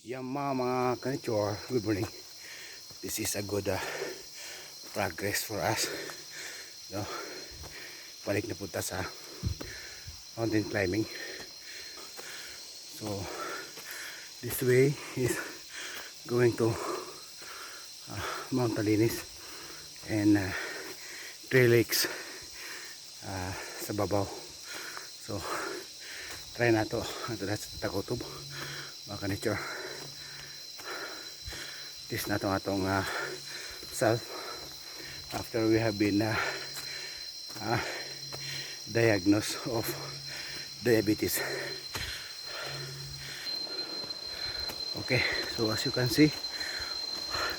Yan mga kanichor, good morning. This is a good uh, progress for us. No? Balik na punta sa mountain climbing. So, this way is going to uh, Mount Talinis and uh, Three Lakes uh, sa babaw. So, try na to. Ito na sa Takotob. Mga kanichor test na itong atong uh, self. After we have been uh, uh, diagnosed of diabetes. Okay so as you can see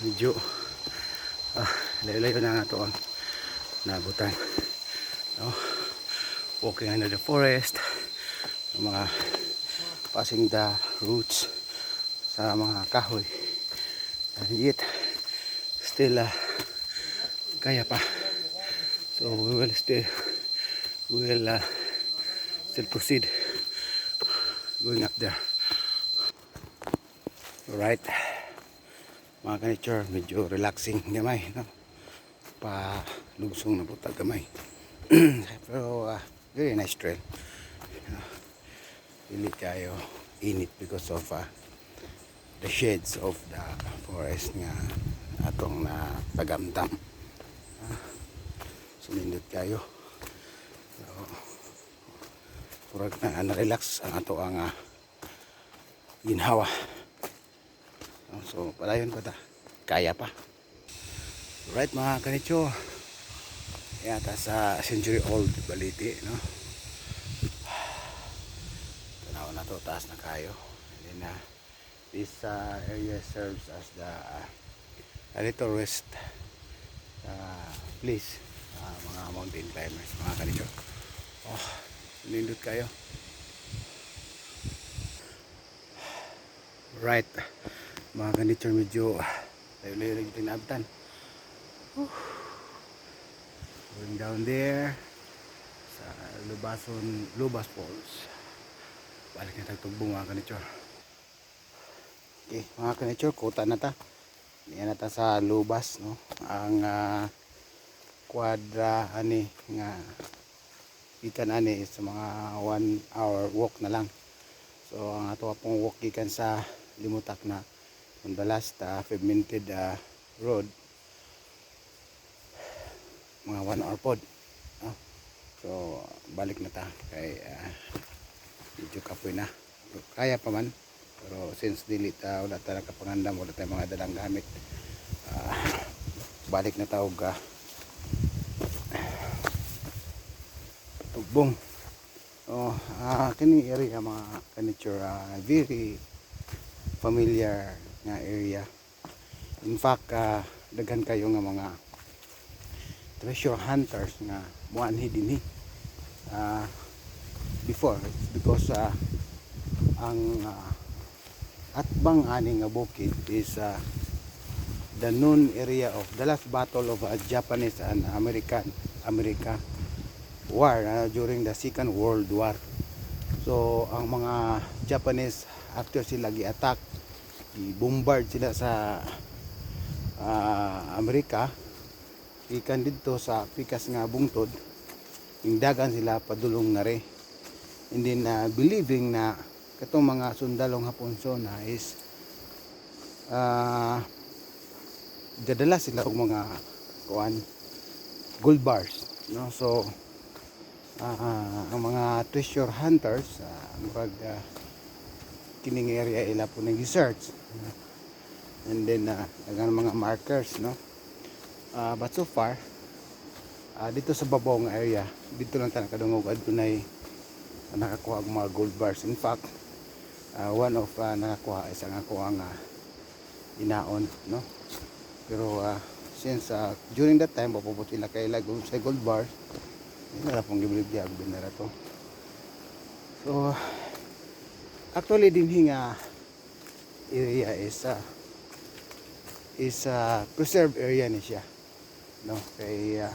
medyo uh, layo-layo na nga ito ang nabutan. No? walking under the forest mga passing the roots sa mga kahoy and yet still uh, kaya pa. So we will still we will uh, still proceed going up there. Alright. Mga kanichor medyo relaxing gamay no? pa lugsong na puta gamay. Pero uh, very nice trail. Hindi kayo init because of uh, the shades of the forest nga atong na tagamtam ah, sumindot kayo. So, purag na na-relax ang ato ang uh, ginhawa. Ah, so palayon ko ta. Kaya pa. Right mga kanitso yata sa century old baliti no? Tanaw na to taas na kayo. And then uh, this uh, area serves as the uh, a little rest uh, place uh, mga mountain climbers mga kanito oh nindot kayo. Right. Mga kanito medyo layo-layo lang tinabtan. Going down there sa Lubason Lubas Falls. Balik na tagtugbong mga kanito Okay, mga kanitsure, kuta na ta. Yan na ta sa lubas, no? Ang uh, kwadra ani nga ikan ani is mga 1 hour walk na lang. So ang ato pong walk gikan sa limutak na on the last uh, pavmented uh, road mga 1 hour pod. No? So balik na ta kay uh, medyo kapoy na. Kaya pa man pero since dili ta wala ta nakapangandam wala tayong mga dalang gamit. Ah, balik na tawag ka tugbong. Oh ah kini area mga furniture ah, very familiar nga area. In fact ah, daghan kayo nga mga treasure hunters nga muanhi dinhi ah before because ah, ang ah, atbang ani nga bukid is uh, the known area of the last battle of uh, Japanese and American America war uh, during the Second World War. So ang mga Japanese after sila gi-attack, i-bombard sila sa uh, Amerika ikan dito sa pikas nga bungtod ingdagan sila padulong na re and then uh, believing na katong mga sundalong haponso na is uh, dadala sila og mga kuan gold bars no? So uh, ang mga treasure hunters uh, murag uh, kining area ila po nag research. And then uh, dagang mga markers no? Uh, but so far uh, dito sa babaw nga area dito lang tayo nakadungog adto na nakakuha ang mga gold bars. In fact uh, one of uh, nakakuha is ang ako ang uh, inaon no? Pero uh, since uh, during that time papupot sila kay lag sa gold bar hindi na pong gibilibiyag binara to so actually din hinga area is uh, is uh, preserved area ni siya no? Kay uh,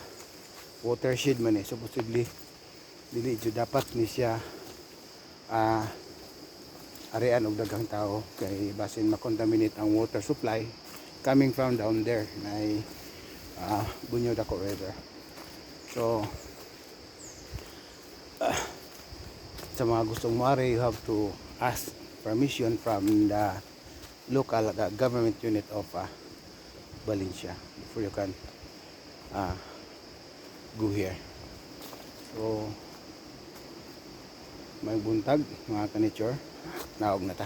watershed man eh. Supposedly dili dapat ni siya ah arean og daghang tao kay basin makontaminate ang water supply coming from down there na uh, Bunyo Dako River. So ah, sa mga gustong mare you have to ask permission from the local uh, government unit of uh, Valencia before you can uh, go here. So may buntag mga ka-nature naog na ta